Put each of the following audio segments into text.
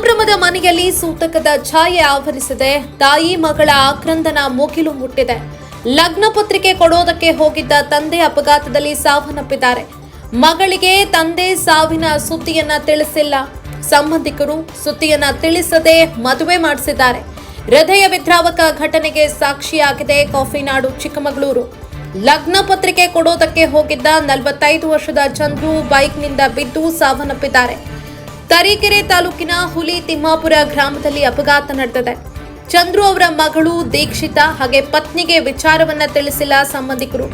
ಕುಟುಂಬದ ಮನೆಯಲ್ಲಿ ಸೂತಕದ ಛಾಯೆ ಆವರಿಸಿದೆ. ತಾಯಿ ಮಗಳ ಆಕ್ರಂದನ ಮುಗಿಲು ಮುಟ್ಟಿದೆ. ಲಗ್ನ ಪತ್ರಿಕೆ ಕೊಡೋದಕ್ಕೆ ಹೋಗಿದ್ದ ತಂದೆ ಅಪಘಾತದಲ್ಲಿ ಸಾವನ್ನಪ್ಪಿದ್ದಾರೆ. ಮಗಳಿಗೆ ತಂದೆ ಸಾವಿನ ಸುದ್ದಿಯನ್ನ ತಿಳಿಸಿಲ್ಲ. ಸಂಬಂಧಿಕರು ಸುದ್ದಿಯನ್ನ ತಿಳಿಸದೆ ಮದುವೆ ಮಾಡಿಸಿದ್ದಾರೆ. ಹೃದಯ ವಿದ್ರಾವಕ ಘಟನೆಗೆ ಸಾಕ್ಷಿಯಾಗಿದೆ ಕಾಫಿನಾಡು ಚಿಕ್ಕಮಗಳೂರು. ಲಗ್ನ ಪತ್ರಿಕೆ ಕೊಡೋದಕ್ಕೆ ಹೋಗಿದ್ದ ನಲವತ್ತೈದು ವರ್ಷದ ಚಂದ್ರು ಬೈಕ್ನಿಂದ ಬಿದ್ದು ಸಾವನ್ನಪ್ಪಿದ್ದಾರೆ. ತರೀಕೆರೆ ತಾಲೂಕಿನ ಹುಲಿ ತಿಮ್ಮಾಪುರ ಗ್ರಾಮದಲ್ಲಿ ಅಪಘಾತ ನಡೆದಿದೆ. ಚಂದ್ರು ಅವರ ಮಗಳು ದೀಕ್ಷಿತಾ ಹಾಗೆ ಪತ್ನಿಗೆ ವಿಚಾರವನ್ನ ತಿಳಿಸಿಲ್ಲ ಸಂಬಂಧಿಕರು.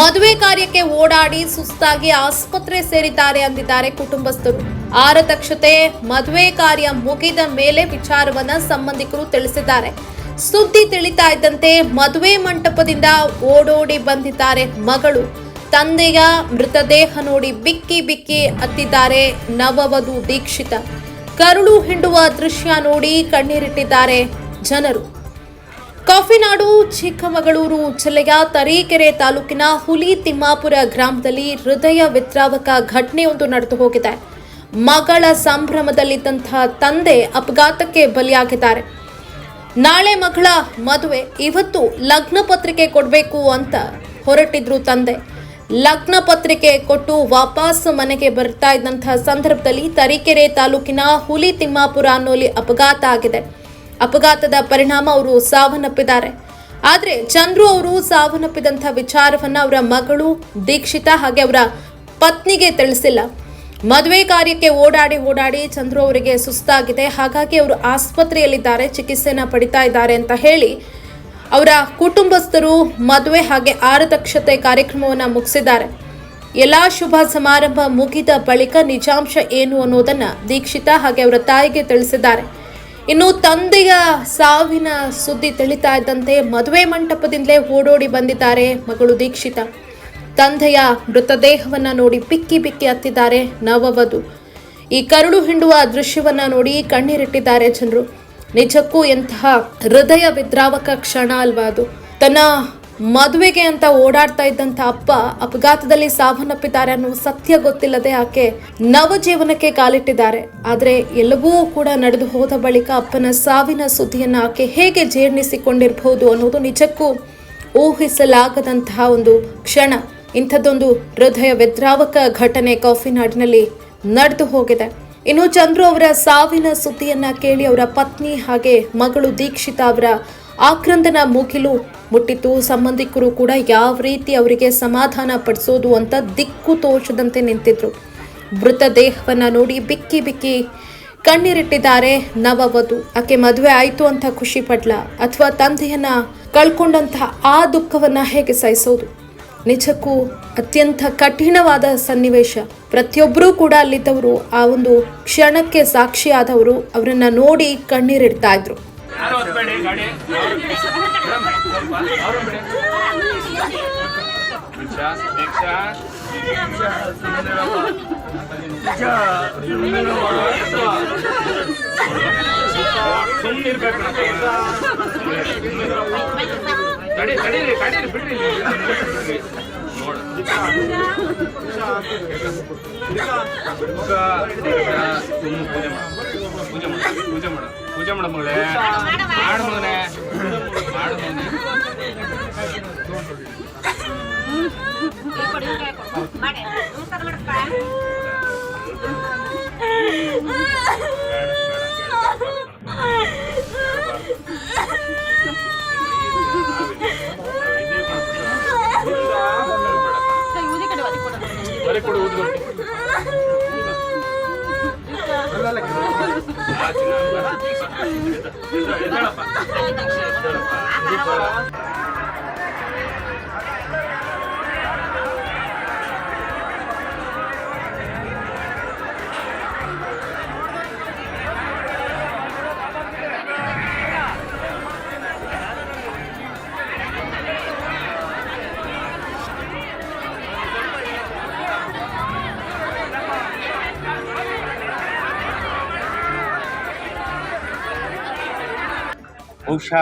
ಮದುವೆ ಕಾರ್ಯಕ್ಕೆ ಓಡಾಡಿ ಸುಸ್ತಾಗಿ ಆಸ್ಪತ್ರೆ ಸೇರಿದ್ದಾರೆ ಅಂದಿದ್ದಾರೆ ಕುಟುಂಬಸ್ಥರು. ಆರ ತಕ್ಷತೆ ಮದುವೆ ಕಾರ್ಯ ಮುಗಿದ ಮೇಲೆ ವಿಚಾರವನ್ನ ಸಂಬಂಧಿಕರು ತಿಳಿಸಿದ್ದಾರೆ. ಸುದ್ದಿ ತಿಳಿತಾ ಇದ್ದಂತೆ ಮದುವೆ ಮಂಟಪದಿಂದ ಓಡೋಡಿ ಬಂದಿದ್ದಾರೆ ಮಗಳು. ತಂದೆಯ ಮೃತದೇಹ ನೋಡಿ ಬಿಕ್ಕಿ ಬಿಕ್ಕಿ ಅತ್ತಿದ್ದಾರೆ ನವವಧು ದೀಕ್ಷಿತ. ಕರುಳು ಹಿಂಡುವ ದೃಶ್ಯ ನೋಡಿ ಕಣ್ಣೀರಿಟ್ಟಿದ್ದಾರೆ ಜನರು. ಕಾಫಿನಾಡು, ಚಿಕ್ಕಮಗಳೂರು ಜಿಲ್ಲೆಯ ತರೀಕೆರೆ ತಾಲೂಕಿನ ಹುಲಿ ತಿಮ್ಮಾಪುರ ಗ್ರಾಮದಲ್ಲಿ ಹೃದಯ ವಿದ್ರಾವಕ ಘಟನೆಯೊಂದು ನಡೆದು ಹೋಗಿದೆ. ಮಗಳ ಸಂಭ್ರಮದಲ್ಲಿದ್ದಂತಹ ತಂದೆ ಅಪಘಾತಕ್ಕೆ ಬಲಿಯಾಗಿದ್ದಾರೆ. ನಾಳೆ ಮಗಳ ಮದುವೆ, ಇವತ್ತು ಲಗ್ನ ಪತ್ರಿಕೆ ಕೊಡಬೇಕು ಅಂತ ಹೊರಟಿದ್ರು ತಂದೆ. ಲಗ್ನ ಪತ್ರಿಕೆ ಕೊಟ್ಟು ವಾಪಸ್ ಮನೆಗೆ ಬರ್ತಾ ಇದ್ದಂತಹ ಸಂದರ್ಭದಲ್ಲಿ ತರೀಕೆರೆ ತಾಲೂಕಿನ ಹುಲಿ ತಿಮ್ಮಾಪುರ ಅನ್ನೋಲಿ ಅಪಘಾತ ಆಗಿದೆ. ಅಪಘಾತದ ಪರಿಣಾಮ ಅವರು ಸಾವನ್ನಪ್ಪಿದ್ದಾರೆ. ಆದರೆ ಚಂದ್ರು ಅವರು ಸಾವನ್ನಪ್ಪಿದಂಥ ವಿಚಾರವನ್ನು ಅವರ ಮಗಳು ದೀಕ್ಷಿತಾ ಹಾಗೆ ಅವರ ಪತ್ನಿಗೆ ತಿಳಿಸಿಲ್ಲ. ಮದುವೆ ಕಾರ್ಯಕ್ಕೆ ಓಡಾಡಿ ಓಡಾಡಿ ಚಂದ್ರು ಅವರಿಗೆ ಸುಸ್ತಾಗಿದೆ. ಹಾಗಾಗಿ ಅವರು ಆಸ್ಪತ್ರೆಯಲ್ಲಿದ್ದಾರೆ, ಚಿಕಿತ್ಸೆನ ಪಡಿತಾ ಇದ್ದಾರೆ ಅಂತ ಹೇಳಿ ಅವರ ಕುಟುಂಬಸ್ಥರು ಮದುವೆ ಹಾಗೆ ಆರದಕ್ಷತೆ ಕಾರ್ಯಕ್ರಮವನ್ನು ಮುಗಿಸಿದ್ದಾರೆ. ಎಲ್ಲ ಶುಭ ಸಮಾರಂಭ ಮುಗಿದ ಬಳಿಕ ನಿಜಾಂಶ ಏನು ಅನ್ನೋದನ್ನು ದೀಕ್ಷಿತ ಹಾಗೆ ಅವರ ತಾಯಿಗೆ ತಿಳಿಸಿದ್ದಾರೆ. ಇನ್ನು ತಂದೆಯ ಸಾವಿನ ಸುದ್ದಿ ತಿಳಿತಾ ಇದ್ದಂತೆ ಮದುವೆ ಮಂಟಪದಿಂದಲೇ ಓಡೋಡಿ ಬಂದಿದ್ದಾರೆ ಮಗಳು ದೀಕ್ಷಿತ. ತಂದೆಯ ಮೃತದೇಹವನ್ನು ನೋಡಿ ಪಿಕ್ಕಿ ಪಿಕ್ಕಿ ಹತ್ತಿದ್ದಾರೆ ನವವಧು. ಈ ಕರುಳು ಹಿಂಡುವ ದೃಶ್ಯವನ್ನ ನೋಡಿ ಕಣ್ಣೀರಿಟ್ಟಿದ್ದಾರೆ ಜನರು. ನಿಜಕ್ಕೂ ಎಂತಹ ಹೃದಯ ವಿದ್ರಾವಕ ಕ್ಷಣ ಅಲ್ವಾ ಅದು? ತನ್ನ ಮದುವೆಗೆ ಅಂತ ಓಡಾಡ್ತಾ ಇದ್ದಂತ ಅಪ್ಪ ಅಪಘಾತದಲ್ಲಿ ಸಾವನ್ನಪ್ಪಿದ್ದಾರೆ ಅನ್ನೋ ಸತ್ಯ ಗೊತ್ತಿಲ್ಲದೆ ಆಕೆ ನವಜೀವನಕ್ಕೆ ಕಾಲಿಟ್ಟಿದ್ದಾರೆ. ಆದ್ರೆ ಎಲ್ಲವೂ ಕೂಡ ನಡೆದು ಹೋದ ಬಳಿಕ ಅಪ್ಪನ ಸಾವಿನ ಸುದ್ದಿಯನ್ನು ಆಕೆ ಹೇಗೆ ಜೀರ್ಣಿಸಿಕೊಂಡಿರಬಹುದು ಅನ್ನೋದು ನಿಜಕ್ಕೂ ಊಹಿಸಲಾಗದಂತಹ ಒಂದು ಕ್ಷಣ. ಇಂಥದ್ದೊಂದು ಹೃದಯ ವಿದ್ರಾವಕ ಘಟನೆ ಕಾಫಿನಾಡಿನಲ್ಲಿ ನಡೆದು ಹೋಗಿದೆ. ಇನ್ನು ಚಂದ್ರು ಅವರ ಸಾವಿನ ಸುದ್ದಿಯನ್ನ ಕೇಳಿ ಅವರ ಪತ್ನಿ ಹಾಗೆ ಮಗಳು ದೀಕ್ಷಿತ ಅವರ ಆಕ್ರಂದನ ಮುಗಿಲು ಮುಟ್ಟಿತು ಸಂಬಂಧಿಕರು ಕೂಡ ಯಾವ ರೀತಿ ಅವರಿಗೆ ಸಮಾಧಾನ ಪಡಿಸೋದು ಅಂತ ದಿಕ್ಕು ತೋಚದಂತೆ ನಿಂತಿದ್ರು. ಮೃತದೇಹವನ್ನು ನೋಡಿ ಬಿಕ್ಕಿ ಬಿಕ್ಕಿ ಕಣ್ಣೀರಿಟ್ಟಿದ್ದಾರೆ ನವವಧು. ಆಕೆ ಮದುವೆ ಆಯಿತು ಅಂತ ಖುಷಿ ಪಡ್ಲ? ಅಥವಾ ತಂದೆಯನ್ನ ಕಳ್ಕೊಂಡಂತಹ ಆ ದುಃಖವನ್ನ ಹೇಗೆ ಸಹಿಸೋದು? ನಿಜಕ್ಕೂ ಅತ್ಯಂತ ಕಠಿಣವಾದ ಸನ್ನಿವೇಶ. ಪ್ರತಿಯೊಬ್ಬರೂ ಕೂಡ ಅಲ್ಲಿದ್ದವರು ಆ ಒಂದು ಕ್ಷಣಕ್ಕೆ ಸಾಕ್ಷಿಯಾದವರು ಅವರನ್ನ ನೋಡಿ ಕಣ್ಣೀರಿಡ್ತಾ ಇದ್ರು. ಸುಮ್ಮನೆ ಪೂಜೆ ಮಾಡು ಪೂಜೆ ಮಾಡು ಪೂಜೆ ಮಾಡು ಪೂಜೆ ಮಾಡು ಮಗಳೇ ಮಾಡು ಮಗನೇ ಮಾಡು ಮಗನೇ ಬರೀ 아, 얘들아. 얘들아. ಬಹುಶಃ,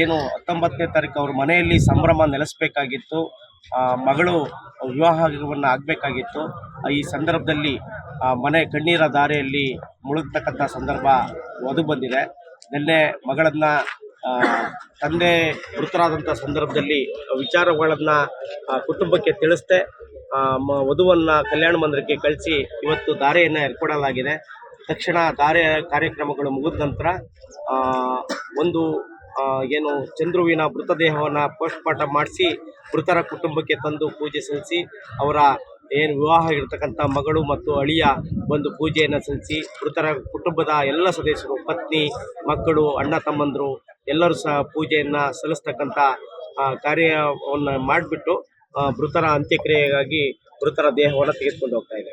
ಏನು ಹತ್ತೊಂಬತ್ತನೇ ತಾರೀಕು ಅವ್ರ ಮನೆಯಲ್ಲಿ ಸಂಭ್ರಮ ನೆಲೆಸಬೇಕಾಗಿತ್ತು. ಮಗಳು ವಿವಾಹವನ್ನು ಆಗಬೇಕಾಗಿತ್ತು. ಈ ಸಂದರ್ಭದಲ್ಲಿ ಮನೆ ಕಣ್ಣೀರ ದಾರಿಯಲ್ಲಿ ಮುಳುಗ್ತಕ್ಕಂಥ ಸಂದರ್ಭ ಒದು ಬಂದಿದೆ. ನಿನ್ನೆ ಮಗಳನ್ನು ತಂದೆ ಮೃತರಾದಂಥ ಸಂದರ್ಭದಲ್ಲಿ ವಿಚಾರಗಳನ್ನು ಕುಟುಂಬಕ್ಕೆ ಮ, ವಧುವನ್ನು ಕಲ್ಯಾಣ ಮಂದಿರಕ್ಕೆ ಕಳಿಸಿ ಇವತ್ತು ದಾರೆಯನ್ನು ಏರ್ಪಡಲಾಗಿದೆ. ತಕ್ಷಣ ಕಾರ್ಯ ಕಾರ್ಯಕ್ರಮಗಳು ಮುಗಿದ ನಂತರ ಒಂದು ಏನು ಚಂದ್ರುವಿನ ಮೃತದೇಹವನ್ನು ಪೋಸ್ಟ್ಮಾರ್ಟಮ್ ಮಾಡಿಸಿ ಮೃತರ ಕುಟುಂಬಕ್ಕೆ ತಂದು ಪೂಜೆ ಸಲ್ಲಿಸಿ, ಅವರ ಏನು ವಿವಾಹ ಇರತಕ್ಕಂಥ ಮಗಳು ಮತ್ತು ಅಳಿಯ ಒಂದು ಪೂಜೆಯನ್ನು ಸಲ್ಲಿಸಿ, ಮೃತರ ಕುಟುಂಬದ ಎಲ್ಲ ಸದಸ್ಯರು, ಪತ್ನಿ, ಮಕ್ಕಳು, ಅಣ್ಣ, ತಮ್ಮಂದರು ಎಲ್ಲರೂ ಸಹ ಪೂಜೆಯನ್ನು ಸಲ್ಲಿಸ್ತಕ್ಕಂಥ ಕಾರ್ಯವನ್ನು ಮಾಡಿಬಿಟ್ಟು ಮೃತರ ಅಂತ್ಯಕ್ರಿಯೆಗಾಗಿ ಮೃತರ ದೇಹವನ್ನು ತೆಗೆದುಕೊಂಡು ಹೋಗ್ತಾ ಇದು